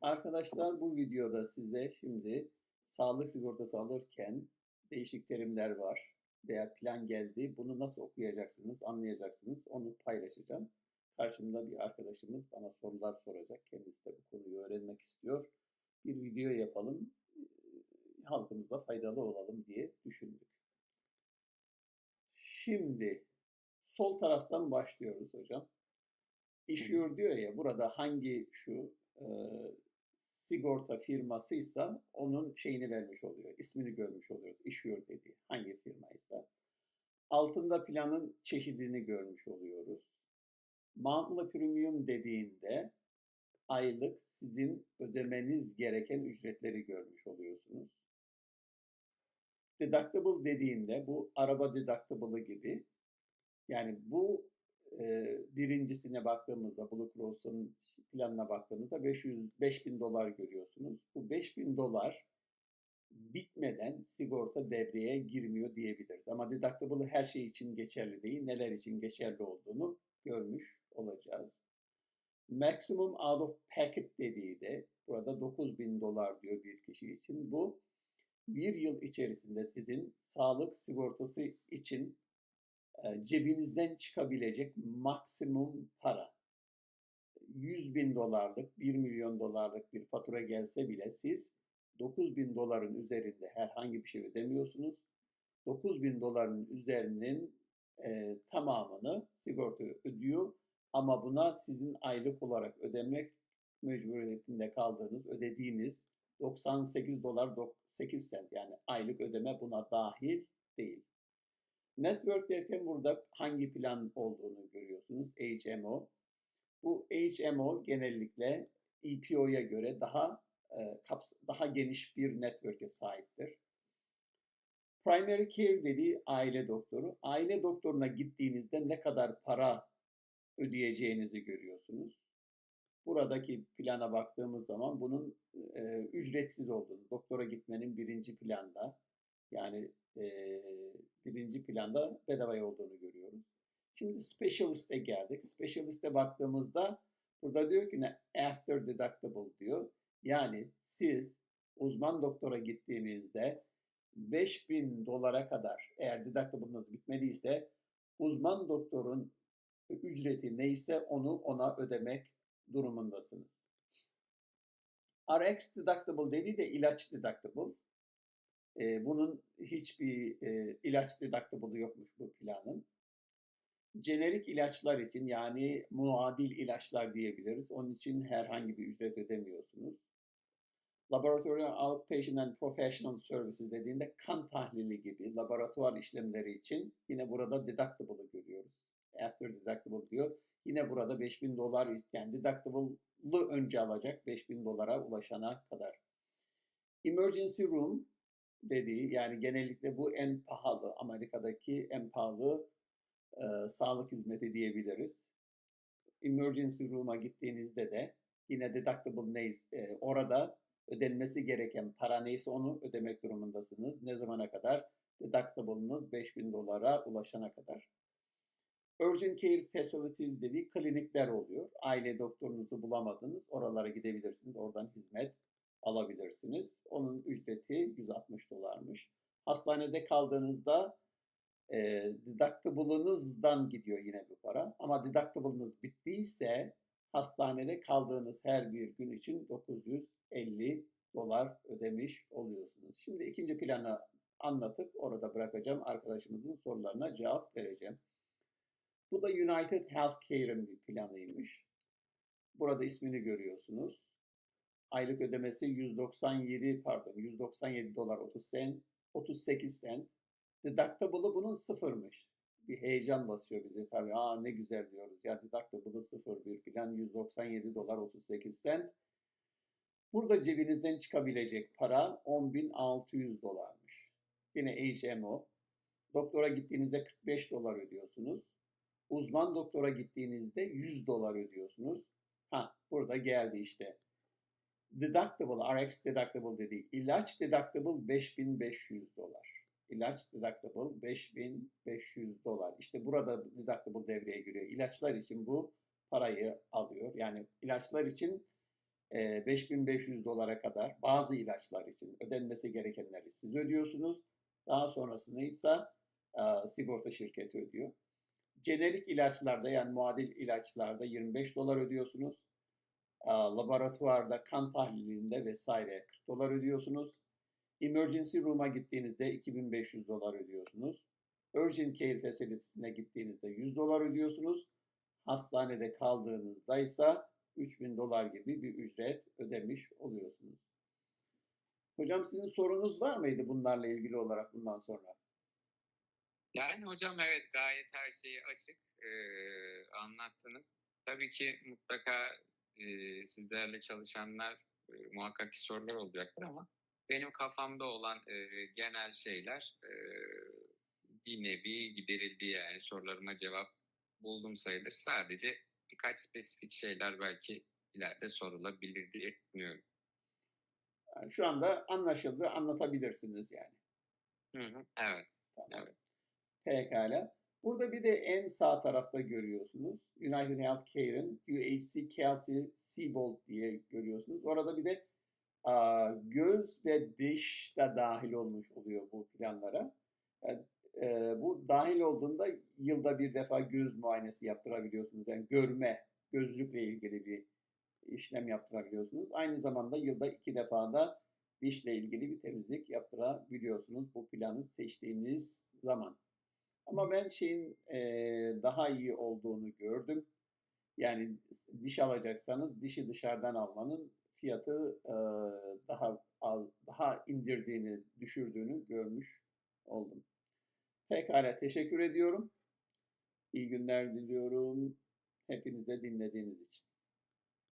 Arkadaşlar bu videoda size şimdi sağlık sigortası alırken değişik terimler var veya plan geldi. Bunu nasıl okuyacaksınız, anlayacaksınız onu paylaşacağım. Karşımda bir arkadaşımız bana sorular soracak. Kendisi de bu konuyu öğrenmek istiyor. Bir video yapalım, halkımıza faydalı olalım diye düşündük. Şimdi sol taraftan başlıyoruz hocam. İşiyor diyor ya burada hangi şu e, sigorta firmasıysa onun şeyini vermiş oluyor. ismini görmüş oluyoruz. İşiyor dediği hangi firmaysa. Altında planın çeşidini görmüş oluyoruz. Monthly premium dediğinde aylık sizin ödemeniz gereken ücretleri görmüş oluyorsunuz. Deductible dediğinde bu araba deductible'ı gibi. Yani bu birincisine baktığımızda Blue Cross'un planına baktığımızda 500 5000 dolar görüyorsunuz. Bu 5000 dolar bitmeden sigorta devreye girmiyor diyebiliriz. Ama deductible her şey için geçerli değil. Neler için geçerli olduğunu görmüş olacağız. Maximum out of pocket dediği de burada 9000 dolar diyor bir kişi için. Bu bir yıl içerisinde sizin sağlık sigortası için cebinizden çıkabilecek maksimum para. 100 bin dolarlık, 1 milyon dolarlık bir fatura gelse bile siz 9 bin doların üzerinde herhangi bir şey ödemiyorsunuz. 9 bin doların üzerinin e, tamamını sigorta ödüyor ama buna sizin aylık olarak ödemek mecburiyetinde kaldığınız, ödediğiniz 98 dolar 8 sent yani aylık ödeme buna dahil değil. Network derken burada hangi plan olduğunu görüyorsunuz. HMO. Bu HMO genellikle EPO'ya göre daha e, daha geniş bir network'e sahiptir. Primary care dediği aile doktoru. Aile doktoruna gittiğinizde ne kadar para ödeyeceğinizi görüyorsunuz. Buradaki plana baktığımız zaman bunun e, ücretsiz olduğunu, doktora gitmenin birinci planda yani e, birinci planda bedava olduğunu görüyoruz. Şimdi specialist'e geldik. Specialist'e baktığımızda burada diyor ki ne? After deductible diyor. Yani siz uzman doktora gittiğinizde 5000 dolara kadar eğer deductible'ınız bitmediyse uzman doktorun ücreti neyse onu ona ödemek durumundasınız. RX deductible dediği de ilaç deductible. E, bunun hiçbir e, ilaç deductible'ı yokmuş bu planın. Jenerik ilaçlar için yani muadil ilaçlar diyebiliriz. Onun için herhangi bir ücret ödemiyorsunuz. Laboratory Outpatient and Professional Services dediğinde kan tahlili gibi laboratuvar işlemleri için yine burada deductible'ı görüyoruz. After deductible diyor. Yine burada 5000 dolar isteyen deductible'ı önce alacak 5000 dolara ulaşana kadar. Emergency Room dediği yani genellikle bu en pahalı Amerika'daki en pahalı e, sağlık hizmeti diyebiliriz. Emergency room'a gittiğinizde de yine deductible neyse e, orada ödenmesi gereken para neyse onu ödemek durumundasınız. Ne zamana kadar? Deductible'ınız 5000 dolara ulaşana kadar. Urgent Care Facilities dediği klinikler oluyor. Aile doktorunuzu bulamadınız. Oralara gidebilirsiniz. Oradan hizmet alabilirsiniz. Onun ücreti 160 dolarmış. Hastanede kaldığınızda e, deductible'ınızdan gidiyor yine bu para. Ama deductible'ınız bittiyse hastanede kaldığınız her bir gün için 950 dolar ödemiş oluyorsunuz. Şimdi ikinci planı anlatıp orada bırakacağım. Arkadaşımızın sorularına cevap vereceğim. Bu da United Healthcare'ın bir planıymış. Burada ismini görüyorsunuz. Aylık ödemesi 197 pardon 197 dolar 30 sen 38 sen. Deductible'ı bunun sıfırmış. Bir heyecan basıyor bize tabii. Aa ne güzel diyoruz. Ya deductible'ı sıfır bir plan 197 dolar 38 sen. Burada cebinizden çıkabilecek para 10.600 dolarmış. Yine HMO. Doktora gittiğinizde 45 dolar ödüyorsunuz. Uzman doktora gittiğinizde 100 dolar ödüyorsunuz. Ha burada geldi işte deductible, RX deductible dediği ilaç deductible 5500 dolar. İlaç deductible 5500 dolar. İşte burada deductible devreye giriyor. İlaçlar için bu parayı alıyor. Yani ilaçlar için e, 5500 dolara kadar bazı ilaçlar için ödenmesi gerekenleri siz ödüyorsunuz. Daha sonrasını ise e, sigorta şirketi ödüyor. Jenerik ilaçlarda yani muadil ilaçlarda 25 dolar ödüyorsunuz. E, laboratuvarda, kan tahlilinde vesaire 40 dolar ödüyorsunuz. Emergency room'a gittiğinizde 2500 dolar ödüyorsunuz. Urgent Care Facility'sine gittiğinizde 100 dolar ödüyorsunuz. Hastanede kaldığınızda ise 3000 dolar gibi bir ücret ödemiş oluyorsunuz. Hocam sizin sorunuz var mıydı bunlarla ilgili olarak bundan sonra? Yani hocam evet gayet her şeyi açık e, anlattınız. Tabii ki mutlaka e, sizlerle çalışanlar e, muhakkak ki sorular olacaktır ama benim kafamda olan e, genel şeyler e, bir nevi giderildi yani sorularıma cevap buldum sayılır. Sadece birkaç spesifik şeyler belki ileride sorulabilir diye düşünüyorum. Yani şu anda anlaşıldı, anlatabilirsiniz yani. Hı hı, evet. Tamam. Evet. Pekala. Burada bir de en sağ tarafta görüyorsunuz. United Healthcare'ın UHC Kelsey Seabold diye görüyorsunuz. Orada bir de a, göz ve diş de dahil olmuş oluyor bu planlara. Yani, e, bu dahil olduğunda yılda bir defa göz muayenesi yaptırabiliyorsunuz. Yani görme, gözlükle ilgili bir işlem yaptırabiliyorsunuz. Aynı zamanda yılda iki defa da dişle ilgili bir temizlik yaptırabiliyorsunuz bu planı seçtiğiniz zaman. Ama ben şeyin e, daha iyi olduğunu gördüm. Yani diş alacaksanız dişi dışarıdan almanın fiyatı e, daha az, daha indirdiğini, düşürdüğünü görmüş oldum. Pekala teşekkür ediyorum. İyi günler diliyorum hepinize dinlediğiniz için.